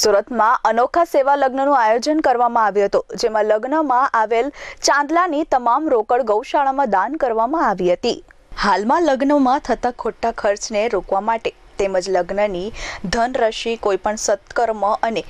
સુરતમાં અનોખા સેવા લગ્નનું આયોજન કરવામાં આવ્યું હતું, જેમાં લગ્નમાં આવેલ ચાંદલાની તમામ રોકડ ગૌશાળામાં દાન કરવામાં આવી હતી. હાલમાં લગ્નમાં થતા ખોટા ખર્ચને રોકવા માટે તેમજ લગ્નની ધનરશિ કોઈપણ સત્કર્મ અને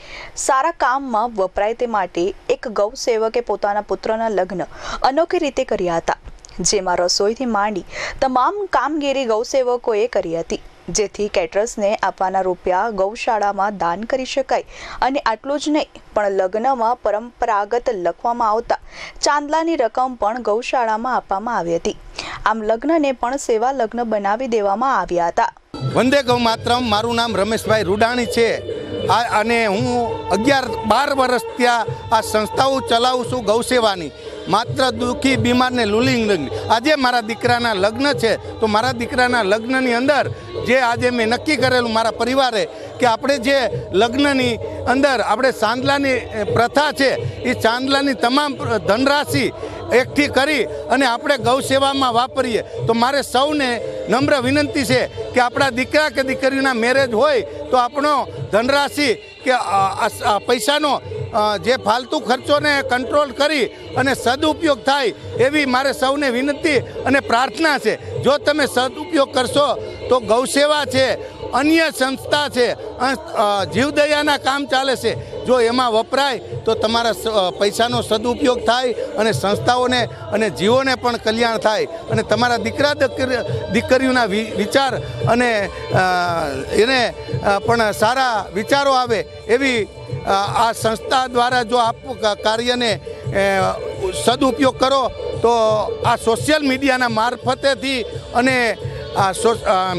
સારા કામમાં વપરાય તે માટે એક ગૌસેવકે પોતાના પુત્રના લગ્ન અનોખી રીતે કર્યા હતા, જેમાં રસોઈથી માંડી તમામ કામગીરી ગૌસેવકોએ કરી હતી. જેથી કેટરર્સને આપવાના રૂપિયા ગૌશાળામાં દાન કરી શકાય. અને આટલું જ નહીં, પણ લગ્નમાં પરંપરાગત લખવામાં આવતા ચાંદલાની રકમ પણ ગૌશાળામાં આપવામાં આવી હતી. આમ લગ્નને પણ સેવા લગ્ન બનાવી દેવામાં આવ્યા હતા. વંદે ગૌ માત્રમ, મારું નામ રમેશભાઈ રૂડાણી છે. અને હું અગિયાર બાર વર્ષ ત્યાં આ સંસ્થાઓ ચલાવું છું ગૌસેવાની માત્ર દુઃખી, બીમારને લુલિંગ આજે મારા દીકરાના લગ્ન છે, તો મારા દીકરાના લગ્નની અંદર જે આજે મેં નક્કી કરેલું મારા પરિવારે કે આપણે જે લગ્નની અંદર આપણે ચાંદલાની પ્રથા છે, એ ચાંદલાની તમામ ધનરાશિ એકઠી કરી અને આપણે ગૌ સેવામાં વાપરીએ. તો મારે સૌને નમ્ર વિનંતી છે કે આપણા દીકરા કે દીકરીના મેરેજ હોય તો આપણો ધનરાશિ કે પૈસાનો જે ફાલતુ ખર્ચોને કંટ્રોલ કરી અને સદુપયોગ થાય એવી મારે સૌને વિનંતી અને પ્રાર્થના છે. જો તમે સદુપયોગ કરશો તો ગૌસેવા છે, અન્ય સંસ્થા છે જીવદયાના કામ ચાલે છે. જો એમાં વપરાય, તો તમારા પૈસાનો સદુપયોગ થાય અને સંસ્થાઓને અને જીવોને પણ કલ્યાણ થાય. અને તમારા દીકરા દીકરી- દીકરીઓના વિચાર અને એને પણ સારા વિચારો આવે એવી આ સંસ્થા દ્વારા જો આપ કાર્યને સદુપયોગ કરો, તો આ સોશિયલ મીડિયાના મારફતેથી અને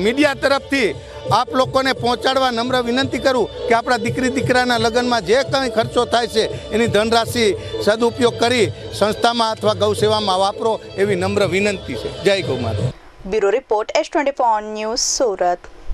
મીડિયા તરફથી આપ લોકોને પહોંચાડવા નમ્ર વિનંતી કરું કે આપણા દીકરી દીકરાના લગ્નમાં જે કંઈ ખર્ચો થાય છે એની ધનરાશિ સદુપયોગ કરી સંસ્થામાં અથવા ગૌસેવામાં વાપરો એવી નમ્ર વિનંતી છે. જય ગૌ માતા. Bureau report S twenty news Surat.